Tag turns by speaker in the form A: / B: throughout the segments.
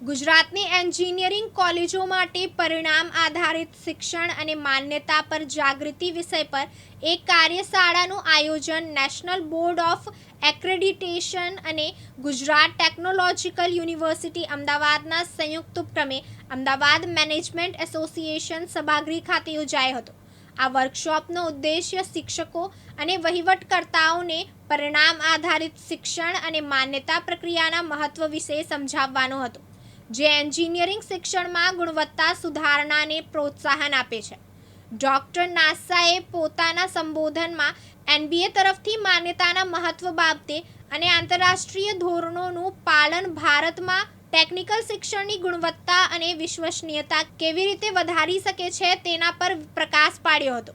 A: ગુજરાતની એન્જિનિયરિંગ કોલેજો માટે પરિણામ આધારિત શિક્ષણ અને માન્યતા પર જાગૃતિ વિષય પર એક કાર્યશાળાનું આયોજન નેશનલ બોર્ડ ઓફ એક્રેડિટેશન અને ગુજરાત ટેકનોલોજીકલ યુનિવર્સિટી અમદાવાદના સંયુક્ત ઉપક્રમે અમદાવાદ મેનેજમેન્ટ એસોસિએશન સભાગૃહ ખાતે યોજાયો હતો. આ વર્કશોપનો ઉદ્દેશ્ય શિક્ષકો અને વહીવટકર્તાઓને પરિણામ આધારિત શિક્ષણ અને માન્યતા પ્રક્રિયાના મહત્વ વિશે સમજાવવાનો હતો. જે એન્જિનિયરિંગ શિક્ષણમાં ગુણવત્તા સુધારણાને પ્રોત્સાહન આપે છે. ડોક્ટર નાસાએ પોતાના સંબોધનમાં એનબીએ તરફથી માન્યતાના મહત્વ બાબતે અને આંતરરાષ્ટ્રીય ધોરણોનું પાલન ભારતમાં ટેકનિકલ શિક્ષણની ગુણવત્તા અને વિશ્વસનીયતા કેવી રીતે વધારી શકે છે તેના પર પ્રકાશ પાડ્યો હતો.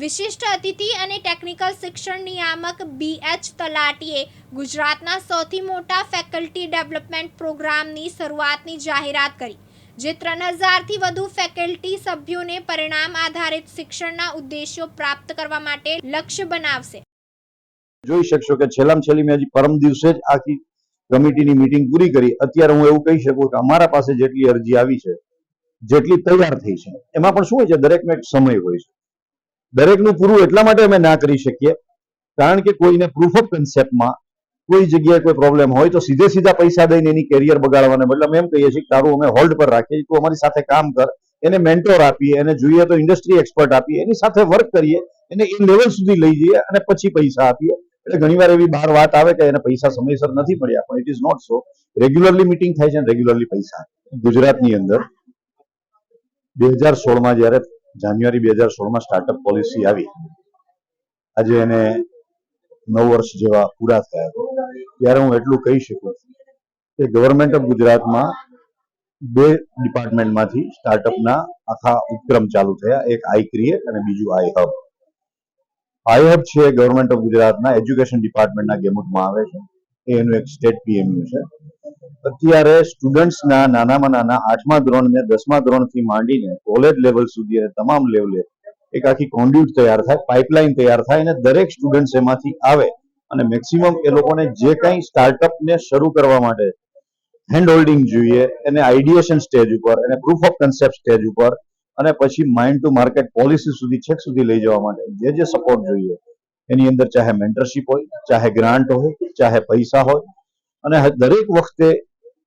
A: વિશિષ્ટ અતિથિ અને ટેકનિકલ શિક્ષણ નિયામક બી એચ તલાટીએ ગુજરાતના સૌથી મોટા ફેકલ્ટી ડેવલપમેન્ટ પ્રોગ્રામની શરૂઆતની જાહેરાત કરી. જે ત્રણ હજારથી વધુ ફેકલ્ટી સભ્યોને પરિણામ આધારિત શિક્ષણના ઉદ્દેશ્યો પ્રાપ્ત કરવા માટે લક્ષ્ય બનાવશે.
B: જોઈ શકશો કે છેલ્લામાં છેલ્લી મેં હજી પરમ દિવસે જ આખી કમિટીની મિટિંગ પૂરી કરી. અત્યારે હું એવું કહી શકું કે અમારા પાસે જેટલી અરજી આવી છે, જેટલી તૈયાર થઈ છે, એમાં પણ શું હોય છે, દરેકનો એક સમય હોય છે. દરેકનું પૂરું એટલા માટે અમે ના કરી શકીએ. કારણ કે કોઈને પ્રૂફ ઓફ કન્સેપ્ટમાં કોઈ જગ્યાએ કોઈ પ્રોબ્લેમ હોય તો સીધે સીધા પૈસા દઈને એની કેરિયર બગાડવાને બદલે અમે એમ કહીએ છીએ તારું અમે હોલ્ડ પર રાખીએ. તું અમારી સાથે કામ કર, એને મેન્ટોર આપીએ, એને જોઈએ તો ઇન્ડસ્ટ્રી એક્સપર્ટ આપીએ, એની સાથે વર્ક કરીએ, એને એ લેવલ સુધી લઈ જઈએ અને પછી પૈસા આપીએ. એટલે ઘણીવાર એવી બહાર વાત આવે કે એને પૈસા સમયસર નથી મળ્યા, પણ it is not so regularly meeting થાય છે રેગ્યુલરલી પૈસા ગુજરાતની અંદર બે હજાર સોળમાં જ્યારે જાન્યુઆરી બે હજાર સોળમાં સ્ટાર્ટઅપ પોલિસી આવી. આજે એને નવ વર્ષ જેવા પૂરા થયા. ત્યારે હું એટલું કહી શકું કે ગવર્મેન્ટ ઓફ ગુજરાતમાં બે ડિપાર્ટમેન્ટમાંથી સ્ટાર્ટઅપના આખા ઉપક્રમ ચાલુ થયા. એક આઈ ક્રિએટ અને બીજું આઈ હબ આઈ હબ છે ગવર્મેન્ટ ઓફ ગુજરાતના એજ્યુકેશન ડિપાર્ટમેન્ટના ગેમુટમાં આવે છે. એનું એક સ્ટેટ પીએમયુ છે. અત્યારે સ્ટુડન્ટ્સના નાનામાં નાના આઠમા ધોરણ ને દસમા ધોરણથી માંડીને કોલેજ લેવલ સુધી અને તમામ લેવલે એક આખી કોન્ડ્યુટ તૈયાર થાય પાઇપલાઇન તૈયાર થાય અને દરેક સ્ટુડન્ટ્સ એમાંથી આવે અને મેક્સિમમ એ લોકોને જે કંઈ સ્ટાર્ટઅપને શરૂ કરવા માટે હેન્ડ હોલ્ડિંગ જોઈએ, એને આઈડિયેશન સ્ટેજ ઉપર, એને પ્રૂફ ઓફ કન્સેપ્ટ સ્ટેજ ઉપર અને પછી માઇન્ડ ટુ માર્કેટ પોલિસી સુધી, છેક સુધી લઈ જવા માટે જે જે સપોર્ટ જોઈએ. એની અંદર ચાહે મેન્ટરશીપ હોય, ચાહે ગ્રાન્ટ હોય, ચાહે પૈસા હોય અને દરેક વખતે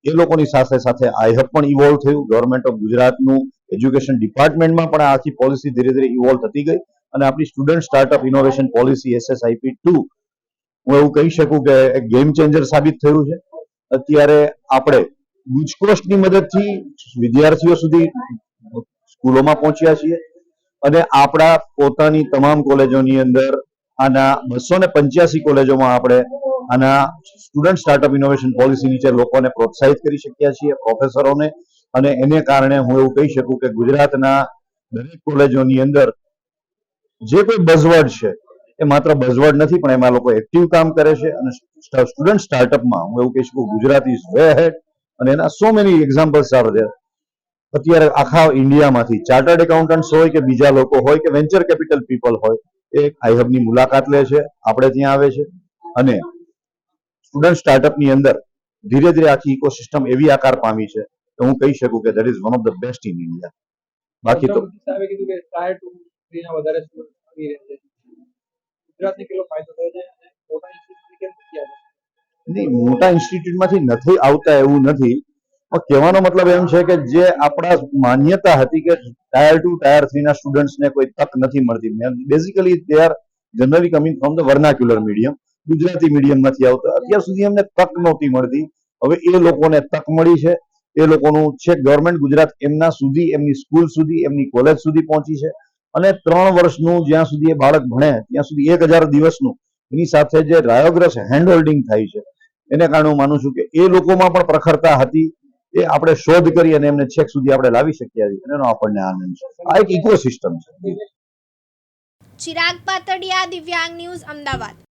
B: એ લોકોની સાથે સાથે આઈહબ પણ ઇવોલ્વ થયું. ગવર્મેન્ટ ઓફ ગુજરાતનું એજ્યુકેશન ડિપાર્ટમેન્ટમાં પણ આખી પોલિસી ધીરે ધીરે ઇવોલ્વ થતી ગઈ અને આપણી student startup innovation policy SSIP two હું એવું કહી શકું કે એક ગેમ ચેન્જર સાબિત થયું છે. અત્યારે આપણે ગુજકોસ્ટની મદદથી વિદ્યાર્થીઓ સુધી સ્કૂલોમાં પહોંચ્યા છીએ અને આપણા પોતાની તમામ કોલેજોની અંદર આના બસો ને પંચ્યાસી કોલેજોમાં આપણે આના સ્ટુડન્ટ સ્ટાર્ટઅપ ઇનોવેશન પોલિસી નીચે લોકોને પ્રોત્સાહિત કરી શક્યા છીએ પ્રોફેસરોને અને એને કારણે હું એવું કહી શકું કે ગુજરાતના દરેક કોલેજોની અંદર જે કોઈ બઝવર્ડ છે, એ માત્ર બઝવર્ડ નથી, પણ એમાં લોકો એક્ટિવ કામ કરે છે. અને સ્ટુડન્ટ સ્ટાર્ટઅપમાં હું એવું કહી શકું, ગુજરાત ઇઝ વે હેડ અને એના so many examples are there. અત્યારે આખા ઇન્ડિયામાંથી ચાર્ટર્ડ એકાઉન્ટન્ટ્સ હોય કે બીજા લોકો હોય કે વેન્ચર કેપિટલ પીપલ હોય, એ આઈહબની મુલાકાત લે છે, આપણે ત્યાં આવે છે. અને સ્ટુડન્ટ સ્ટાર્ટઅપની અંદર ધીરે ધીરે આખી ઇકોસિસ્ટમ એવી આકાર પામી છે કે હું કહી શકું કે that is one of the best in India બાકી તો નહીં મોટા ઇન્સ્ટિટ્યૂટમાંથી નથી આવતા એવું નથી. પણ કહેવાનો મતલબ એમ છે કે જે આપણા માન્યતા હતી કે ટાયર ટુ ટાયર થ્રી ના સ્ટુડન્ટ્સને કોઈ તક નથી મળતી. Basically they are generally coming from the vernacular medium Gujarati મીડિયમમાંથી આવતા. અત્યાર સુધી એમને તક નહોતી મળતી. હવે એ લોકોને તક મળી છે. એ લોકોનું છે ગવર્મેન્ટ ગુજરાત એમના સુધી, એમની સ્કૂલ સુધી, એમની કોલેજ સુધી પહોંચી છે. અને ત્રણ વર્ષનું જ્યાં સુધી એ બાળક ભણે, ત્યાં સુધી એક હજાર દિવસનું, એની સાથે જે રાયોગ્રસ હેન્ડ હોલ્ડિંગ થાય છે. એને કારણે હું માનું છું કે એ લોકોમાં પણ પ્રખરતા હતી. એ આપણે શોધ કરી અને એમને છેક સુધી આપણે લાવી શક્યા છીએ. એનો આપણને આનંદ છે. આ એક ઇકોસિસ્ટમ છે.
A: ચિરાગ પાતડિયા દિવ્યાંગ ન્યૂઝ, અમદાવાદ.